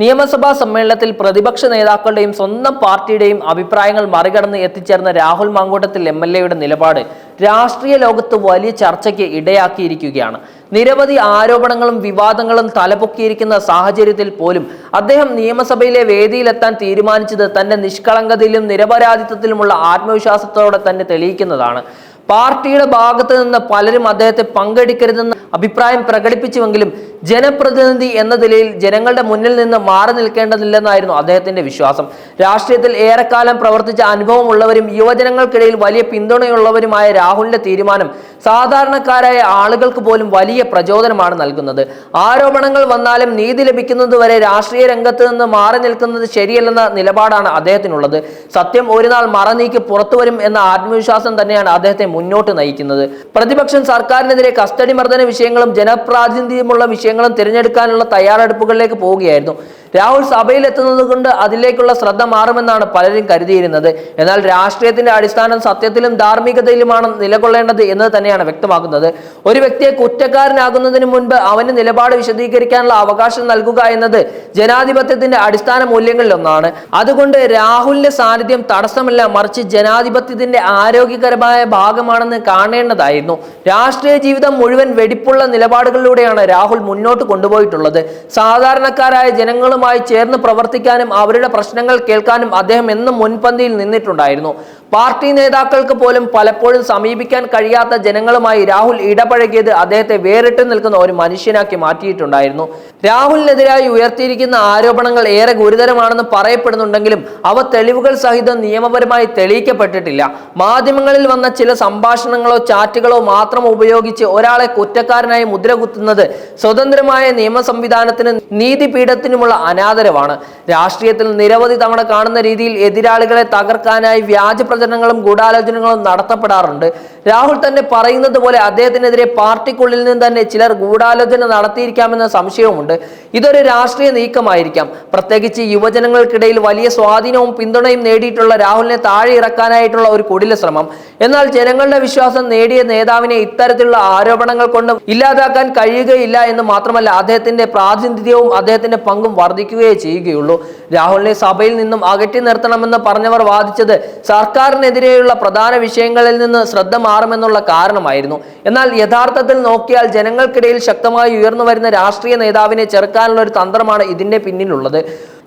നിയമസഭാ സമ്മേളനത്തിൽ പ്രതിപക്ഷ നേതാക്കളുടെയും സ്വന്തം പാർട്ടിയുടെയും അഭിപ്രായങ്ങൾ മറികടന്ന് എത്തിച്ചേർന്ന രാഹുൽ മാങ്കൂട്ടത്തിൽ എം എൽ എയുടെ നിലപാട് രാഷ്ട്രീയ ലോകത്ത് വലിയ ചർച്ചയ്ക്ക് ഇടയാക്കിയിരിക്കുകയാണ്. നിരവധി ആരോപണങ്ങളും വിവാദങ്ങളും തലപൊക്കിയിരിക്കുന്ന സാഹചര്യത്തിൽ പോലും അദ്ദേഹം നിയമസഭയിലെ വേദിയിലെത്താൻ തീരുമാനിച്ചത് തന്റെ നിഷ്കളങ്കതയിലും നിരപരാധിത്വത്തിലുമുള്ള ആത്മവിശ്വാസത്തോടെ തന്നെ തെളിയിക്കുന്നതാണ്. പാർട്ടിയുടെ ഭാഗത്ത് നിന്ന് പലരും അദ്ദേഹത്തെ പങ്കെടുക്കരുതെന്ന് അഭിപ്രായം പ്രകടിപ്പിച്ചുവെങ്കിലും ജനപ്രതിനിധി എന്ന നിലയിൽ ജനങ്ങളുടെ മുന്നിൽ നിന്ന് മാറി നിൽക്കേണ്ടതില്ലെന്നായിരുന്നു അദ്ദേഹത്തിന്റെ വിശ്വാസം. രാഷ്ട്രീയത്തിൽ ഏറെക്കാലം പ്രവർത്തിച്ച അനുഭവമുള്ളവരും യുവജനങ്ങൾക്കിടയിൽ വലിയ പിന്തുണയുള്ളവരുമായ രാഹുലിന്റെ തീരുമാനം സാധാരണക്കാരായ ആളുകൾക്ക് പോലും വലിയ പ്രചോദനമാണ് നൽകുന്നത്. ആരോപണങ്ങൾ വന്നാലും നീതി ലഭിക്കുന്നതുവരെ രാഷ്ട്രീയ രംഗത്ത് നിന്ന് മാറി നിൽക്കുന്നത് ശരിയല്ലെന്ന നിലപാടാണ് അദ്ദേഹത്തിനുള്ളത്. സത്യം ഒരു നാൾ മറനീക്കി പുറത്തു വരും എന്ന ആത്മവിശ്വാസം തന്നെയാണ് അദ്ദേഹത്തെ മുന്നോട്ട് നയിക്കുന്നത്. പ്രതിപക്ഷം സർക്കാരിനെതിരെ കസ്റ്റഡി മർദ്ദന വിഷയങ്ങളും ജനപ്രാതിനിധ്യമുള്ള വിഷയങ്ങളും തിരഞ്ഞെടുക്കാനുള്ള തയ്യാറെടുപ്പുകളിലേക്ക് പോവുകയായിരുന്നു. രാഹുൽ സഭയിൽ എത്തുന്നത് കൊണ്ട് അതിലേക്കുള്ള ശ്രദ്ധ മാറുമെന്നാണ് പലരും കരുതിയിരുന്നത്. എന്നാൽ രാഷ്ട്രീയത്തിന്റെ അടിസ്ഥാനം സത്യത്തിലും ധാർമ്മികതയിലുമാണ് നിലകൊള്ളേണ്ടത് എന്ന് തന്നെയാണ് വ്യക്തമാക്കുന്നത്. ഒരു വ്യക്തിയെ കുറ്റക്കാരനാകുന്നതിന് മുൻപ് അവന് നിലപാട് വിശദീകരിക്കാനുള്ള അവകാശം നൽകുക എന്നത് ജനാധിപത്യത്തിന്റെ അടിസ്ഥാന മൂല്യങ്ങളിൽ ഒന്നാണ് അതുകൊണ്ട് രാഹുലിന്റെ സാന്നിധ്യം തടസ്സമല്ല മറിച്ച് ജനാധിപത്യത്തിന്റെ ആരോഗ്യകരമായ ഭാഗമാണെന്ന് കാണേണ്ടതായിരുന്നു. രാഷ്ട്രീയ ജീവിതം മുഴുവൻ വെടിപ്പുള്ള നിലപാടുകളിലൂടെയാണ് രാഹുൽ മുന്നോട്ട് കൊണ്ടുപോയിട്ടുള്ളത്. സാധാരണക്കാരായ ജനങ്ങളുമായി ചേർന്ന് പ്രവർത്തിക്കാനും അവരുടെ പ്രശ്നങ്ങൾ കേൾക്കാനും അദ്ദേഹം എന്നും മുൻപന്തിയിൽ നിന്നിട്ടുണ്ടായിരുന്നു. പാർട്ടി നേതാക്കൾക്ക് പോലും പലപ്പോഴും സമീപിക്കാൻ കഴിയാത്ത ജനങ്ങളുമായി രാഹുൽ ഇടപഴകിയത് അദ്ദേഹത്തെ വേറിട്ട് നിൽക്കുന്ന ഒരു മനുഷ്യനാക്കി മാറ്റിയിട്ടുണ്ടായിരുന്നു. രാഹുലിനെതിരായി ഉയർത്തിയിരിക്കുന്ന ആരോപണങ്ങൾ ഏറെ ഗുരുതരമാണെന്ന് പറയപ്പെടുന്നുണ്ടെങ്കിലും അവ തെളിവുകൾ സഹിതം നിയമപരമായി തെളിയിക്കപ്പെട്ടിട്ടില്ല. മാധ്യമങ്ങളിൽ വന്ന ചില സംഭാഷണങ്ങളോ ചാറ്റുകളോ മാത്രം ഉപയോഗിച്ച് ഒരാളെ കുറ്റക്കാരനായി മുദ്രകുത്തുന്നത് സ്വതന്ത്രമായ നിയമ സംവിധാനത്തിനും നീതിപീഠത്തിനുമുള്ള അനാദരവാണ്. രാഷ്ട്രീയത്തിൽ നിരവധി തവണ കാണുന്ന രീതിയിൽ എതിരാളികളെ തകർക്കാനായി വ്യാജ പ്രചരണങ്ങളും ഗൂഢാലോചനകളും നടത്തപ്പെടാറുണ്ട്. രാഹുൽ തന്നെ പറയുന്നത് പോലെ അദ്ദേഹത്തിനെതിരെ പാർട്ടിക്കുള്ളിൽ നിന്ന് തന്നെ ചിലർ ഗൂഢാലോചന നടത്തിയിരിക്കാമെന്ന സംശയവുമുണ്ട്. ഇതൊരു രാഷ്ട്രീയ നീക്കമായിരിക്കാം. പ്രത്യേകിച്ച് യുവജനങ്ങൾക്കിടയിൽ വലിയ സ്വാധീനവും പിന്തുണയും നേടിയിട്ടുള്ള രാഹുലിനെ താഴെ ഇറക്കാനായിട്ടുള്ള ഒരു കുടില ശ്രമം. എന്നാൽ ജനങ്ങളുടെ വിശ്വാസം നേടിയ നേതാവിനെ ഇത്തരത്തിലുള്ള ആരോപണങ്ങൾ കൊണ്ട് ഇല്ലാതാക്കാൻ കഴിയുകയില്ല എന്ന് മാത്രമല്ല അദ്ദേഹത്തിന്റെ പ്രാതിനിധ്യവും അദ്ദേഹത്തിന്റെ പങ്കും വർദ്ധിക്കുകയേ ചെയ്യുകയുള്ളൂ. രാഹുലിനെ സഭയിൽ നിന്നും അകറ്റി നിർത്തണമെന്ന് പറഞ്ഞവർ വാദിച്ചത് സർക്കാരിനെതിരെയുള്ള പ്രധാന വിഷയങ്ങളിൽ നിന്ന് ശ്രദ്ധ മാറുമെന്നുള്ള കാരണമായിരുന്നു. എന്നാൽ യഥാർത്ഥത്തിൽ നോക്കിയാൽ ജനങ്ങൾക്കിടയിൽ ശക്തമായി ഉയർന്നു വരുന്ന രാഷ്ട്രീയ നേതാവിനെ ചെറുക്കാനുള്ള ഒരു തന്ത്രമാണ് ഇതിന്റെ പിന്നിലുള്ളത്.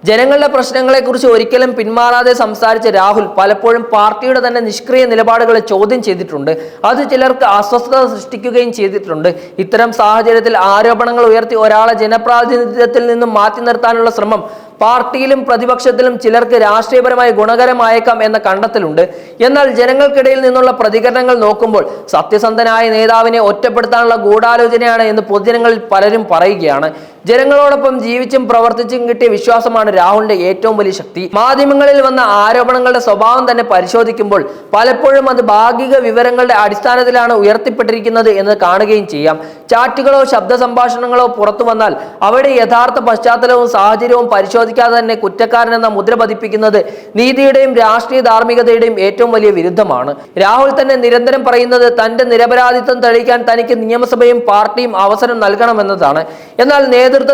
ജനങ്ങളുടെ പ്രശ്നങ്ങളെക്കുറിച്ച് ഒരിക്കലും പിന്മാറാതെ സംസാരിച്ച രാഹുൽ പലപ്പോഴും പാർട്ടിയുടെ തന്നെ നിഷ്ക്രിയ നിലപാടുകളെ ചോദ്യം ചെയ്തിട്ടുണ്ട്. അത് ചിലർക്ക് അസ്വസ്ഥത സൃഷ്ടിക്കുകയും ചെയ്തിട്ടുണ്ട്. ഇത്തരം സാഹചര്യത്തിൽ ആരോപണങ്ങൾ ഉയർത്തി ഒരാളെ ജനപ്രാതിനിധ്യത്തിൽ നിന്നും മാറ്റി നിർത്താനുള്ള ശ്രമം പാർട്ടിയിലും പ്രതിപക്ഷത്തിലും ചിലർക്ക് രാഷ്ട്രീയപരമായി ഗുണകരമായേക്കാം എന്ന കണ്ടെത്തലുണ്ട്. എന്നാൽ ജനങ്ങൾക്കിടയിൽ നിന്നുള്ള പ്രതികരണങ്ങൾ നോക്കുമ്പോൾ സത്യസന്ധനായ നേതാവിനെ ഒറ്റപ്പെടുത്താനുള്ള ഗൂഢാലോചനയാണ് എന്ന് പൊതുജനങ്ങളിൽ പലരും പറയുകയാണ്. ജനങ്ങളോടൊപ്പം ജീവിച്ചും പ്രവർത്തിച്ചും കിട്ടിയ വിശ്വാസമാണ് രാഹുലിന്റെ ഏറ്റവും വലിയ ശക്തി. മാധ്യമങ്ങളിൽ വന്ന ആരോപണങ്ങളുടെ സ്വഭാവം തന്നെ പരിശോധിക്കുമ്പോൾ പലപ്പോഴും അത് ഭാഗിക വിവരങ്ങളുടെ അടിസ്ഥാനത്തിലാണ് ഉയർത്തിപ്പെട്ടിരിക്കുന്നത് എന്ന് കാണുകയും ചെയ്യാം. ചാറ്റുകളോ ശബ്ദ സംഭാഷണങ്ങളോ പുറത്തു വന്നാൽ അവിടെ യഥാർത്ഥ പശ്ചാത്തലവും സാഹചര്യവും പരിശോധിക്കാതെ തന്നെ കുറ്റക്കാരൻ എന്ന മുദ്ര പതിപ്പിക്കുന്നത് നീതിയുടെയും രാഷ്ട്രീയ ധാർമ്മികതയുടെയും ഏറ്റവും വലിയ വിരുദ്ധമാണ്. രാഹുൽ തന്നെ നിരന്തരം പറയുന്നത് തന്റെ നിരപരാധിത്വം തെളിയിക്കാൻ തനിക്ക് നിയമസഭയും പാർട്ടിയും അവസരം നൽകണമെന്നതാണ്. എന്നാൽ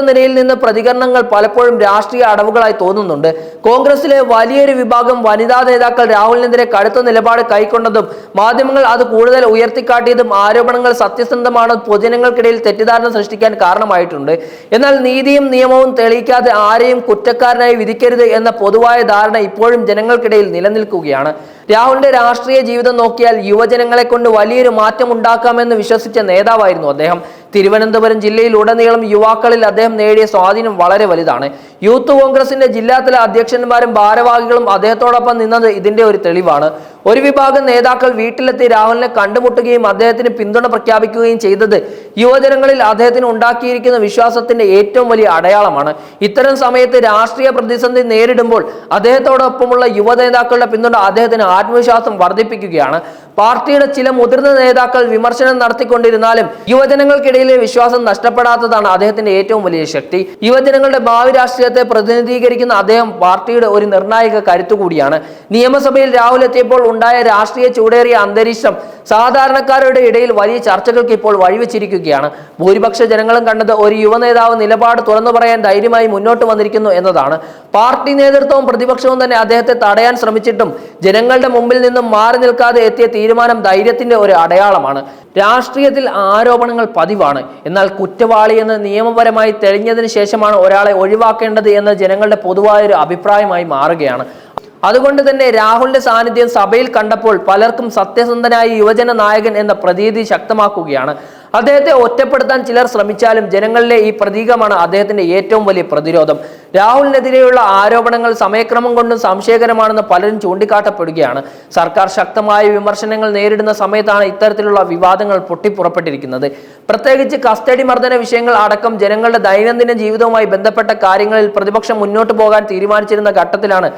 നിരയിൽ നിന്ന് പ്രതികരണങ്ങൾ പലപ്പോഴും രാഷ്ട്രീയ അടവുകളായി തോന്നുന്നുണ്ട്. കോൺഗ്രസിലെ വലിയൊരു വിഭാഗം വനിതാ നേതാക്കൾ രാഹുലിനെതിരെ കടുത്ത നിലപാട് കൈക്കൊണ്ടതും മാധ്യമങ്ങൾ അത് കൂടുതൽ ഉയർത്തിക്കാട്ടിയതും ആരോപണങ്ങൾ സത്യസന്ധമാണ് പൊതുജനങ്ങൾക്കിടയിൽ തെറ്റിദ്ധാരണ സൃഷ്ടിക്കാൻ കാരണമായിട്ടുണ്ട്. എന്നാൽ നീതിയും നിയമവും തെളിയിക്കാതെ ആരെയും കുറ്റക്കാരനായി വിധിക്കരുത് എന്ന പൊതുവായ ധാരണ ഇപ്പോഴും ജനങ്ങൾക്കിടയിൽ നിലനിൽക്കുകയാണ്. രാഹുലിന്റെ രാഷ്ട്രീയ ജീവിതം നോക്കിയാൽ യുവജനങ്ങളെ കൊണ്ട് വലിയൊരു മാറ്റം ഉണ്ടാക്കാമെന്ന് വിശ്വസിച്ച നേതാവായിരുന്നു അദ്ദേഹം. തിരുവനന്തപുരം ജില്ലയിൽ ഉടനീളം യുവാക്കളിൽ അദ്ദേഹം നേടിയ സ്വാധീനം വളരെ വലുതാണ്. യൂത്ത് കോൺഗ്രസിന്റെ ജില്ലാതല അധ്യക്ഷന്മാരും ഭാരവാഹികളും അദ്ദേഹത്തോടൊപ്പം നിന്നത് ഇതിന്റെ ഒരു തെളിവാണ്. ഒരു വിഭാഗം നേതാക്കൾ വീട്ടിലെത്തി രാഹുലിനെ കണ്ടുമുട്ടുകയും അദ്ദേഹത്തിന് പിന്തുണ പ്രഖ്യാപിക്കുകയും ചെയ്തത് യുവജനങ്ങളിൽ അദ്ദേഹത്തിന് ഉണ്ടാക്കിയിരിക്കുന്ന വിശ്വാസത്തിന്റെ ഏറ്റവും വലിയ അടയാളമാണ്. ഇത്തരം സമയത്ത് രാഷ്ട്രീയ പ്രതിസന്ധി നേരിടുമ്പോൾ അദ്ദേഹത്തോടൊപ്പമുള്ള യുവ നേതാക്കളുടെ പിന്തുണ അദ്ദേഹത്തിന് ആത്മവിശ്വാസം വർദ്ധിപ്പിക്കുകയാണ്. പാർട്ടിയുടെ ചില മുതിർന്ന നേതാക്കൾ വിമർശനം നടത്തിക്കൊണ്ടിരുന്നാലും യുവജനങ്ങൾക്കിടയിലെ വിശ്വാസം നഷ്ടപ്പെടാത്തതാണ് അദ്ദേഹത്തിന്റെ ഏറ്റവും വലിയ ശക്തി. യുവജനങ്ങളുടെ ഭാവി രാഷ്ട്രീയത്തിൽ ജനക്ഷേമത്തെ പ്രതിനിധീകരിക്കുന്ന അദ്ദേഹം പാർട്ടിയുടെ ഒരു നിർണായക കരുത്തു കൂടിയാണ്. നിയമസഭയിൽ രാഹുൽ എത്തിയപ്പോൾ ഉണ്ടായ രാഷ്ട്രീയ ചൂടേറിയ അന്തരീക്ഷം സാധാരണക്കാരുടെ ഇടയിൽ വലിയ ചർച്ചകൾക്ക് ഇപ്പോൾ വഴിവെച്ചിരിക്കുകയാണ്. ഭൂരിപക്ഷ ജനങ്ങളും കണ്ടത് ഒരു യുവ നേതാവ് നിലപാട് തുറന്നു പറയാൻ ധൈര്യമായി മുന്നോട്ട് വന്നിരിക്കുന്നു എന്നതാണ്. പാർട്ടി നേതൃത്വവും പ്രതിപക്ഷവും തന്നെ അദ്ദേഹത്തെ തടയാൻ ശ്രമിച്ചിട്ടും ജനങ്ങളുടെ മുമ്പിൽ നിന്നും മാറി നിൽക്കാതെ എത്തിയ തീരുമാനം ധൈര്യത്തിന്റെ ഒരു അടയാളമാണ്. രാഷ്ട്രീയത്തിൽ ആരോപണങ്ങൾ പതിവാണ്. എന്നാൽ കുറ്റവാളിയെന്ന് നിയമപരമായി തെളിഞ്ഞതിന് ശേഷമാണ് ഒരാളെ ഒഴിവാക്കേണ്ടത് എന്ന് ജനങ്ങളുടെ പൊതുവായ ഒരു അഭിപ്രായമായി മാറുകയാണ്. അതുകൊണ്ട് തന്നെ രാഹുലിന്റെ സാന്നിധ്യം സഭയിൽ കണ്ടപ്പോൾ പലർക്കും സത്യസന്ധനായ യുവജന നായകൻ എന്ന പ്രതീതി ശക്തമാക്കുകയാണ്. അദ്ദേഹത്തെ ഒറ്റപ്പെടുത്താൻ ചിലർ ശ്രമിച്ചാലും ജനങ്ങളിലെ ഈ പ്രതീകമാണ് അദ്ദേഹത്തിന്റെ ഏറ്റവും വലിയ പ്രതിരോധം. രാഹുലിനെതിരെയുള്ള ആരോപണങ്ങൾ സമയക്രമം കൊണ്ടും സംശയകരമാണെന്ന് പലരും ചൂണ്ടിക്കാട്ടപ്പെടുകയാണ്. സർക്കാർ ശക്തമായ വിമർശനങ്ങൾ നേരിടുന്ന സമയത്താണ് ഇത്തരത്തിലുള്ള വിവാദങ്ങൾ പൊട്ടിപ്പുറപ്പെട്ടിരിക്കുന്നത്. പ്രത്യേകിച്ച് കസ്റ്റഡി മർദ്ദന വിഷയങ്ങൾ അടക്കം ജനങ്ങളുടെ ദൈനംദിന ജീവിതവുമായി ബന്ധപ്പെട്ട കാര്യങ്ങളിൽ പ്രതിപക്ഷം മുന്നോട്ട് പോകാൻ തീരുമാനിച്ചിരുന്ന ഘട്ടത്തിലാണ്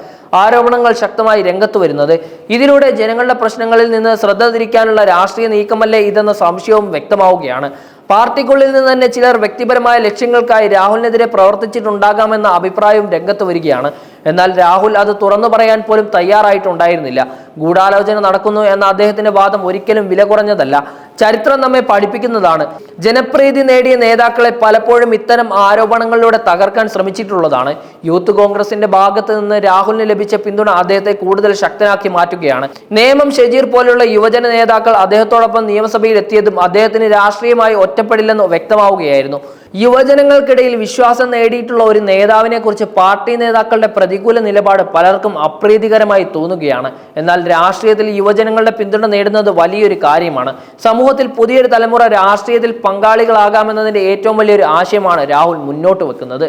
ആരോപണങ്ങൾ ശക്തമായി രംഗത്ത് വരുന്നത്. ഇതിലൂടെ ജനങ്ങളുടെ പ്രശ്നങ്ങളിൽ നിന്ന് ശ്രദ്ധ തിരിക്കാനുള്ള രാഷ്ട്രീയ നീക്കമല്ലേ ഇതെന്ന സംശയവും വ്യക്തമാവുകയാണ്. പാർട്ടിക്കുള്ളിൽ നിന്ന് തന്നെ ചിലർ വ്യക്തിപരമായ ലക്ഷ്യങ്ങൾക്കായി രാഹുലിനെതിരെ പ്രവർത്തിച്ചിട്ടുണ്ടാകാമെന്ന അഭിപ്രായവും രംഗത്ത് വരികയാണ്. എന്നാൽ രാഹുൽ അത് തുറന്നു പറയാൻ പോലും തയ്യാറായിട്ടുണ്ടായിരുന്നില്ല. ഗൂഢാലോചന നടക്കുന്നു എന്ന അദ്ദേഹത്തിന്റെ വാദം ഒരിക്കലും വില കുറഞ്ഞതല്ല ചരിത്രം നമ്മെ പഠിപ്പിക്കുന്നതാണ്. ജനപ്രീതി നേടിയ നേതാക്കളെ പലപ്പോഴും ഇത്തരം ആരോപണങ്ങളിലൂടെ തകർക്കാൻ ശ്രമിച്ചിട്ടുള്ളതാണ്. യൂത്ത് കോൺഗ്രസിന്റെ ഭാഗത്ത് നിന്ന് രാഹുലിന് ലഭിച്ച പിന്തുണ അദ്ദേഹത്തെ കൂടുതൽ ശക്തനാക്കി മാറ്റുകയാണ്. നേമം ഷജീർ പോലുള്ള യുവജന നേതാക്കൾ അദ്ദേഹത്തോടൊപ്പം നിയമസഭയിൽ എത്തിയതും അദ്ദേഹത്തിന് രാഷ്ട്രീയമായി ഒറ്റപ്പെടില്ലെന്ന് വ്യക്തമാവുകയായിരുന്നു. യുവജനങ്ങൾക്കിടയിൽ വിശ്വാസം നേടിയിട്ടുള്ള ഒരു നേതാവിനെ കുറിച്ച് പാർട്ടി നേതാക്കളുടെ പ്രതികൂല നിലപാട് പലർക്കും അപ്രീതികരമായി തോന്നുകയാണ്. എന്നാൽ രാഷ്ട്രീയത്തിൽ യുവജനങ്ങളുടെ പിന്തുണ നേടുന്നത് വലിയൊരു കാര്യമാണ്. സമൂഹത്തിൽ പുതിയൊരു തലമുറ രാഷ്ട്രീയത്തിൽ പങ്കാളികളാകാമെന്നതിന്റെ ഏറ്റവും വലിയൊരു ആശയമാണ് രാഹുൽ മുന്നോട്ട് വെക്കുന്നത്.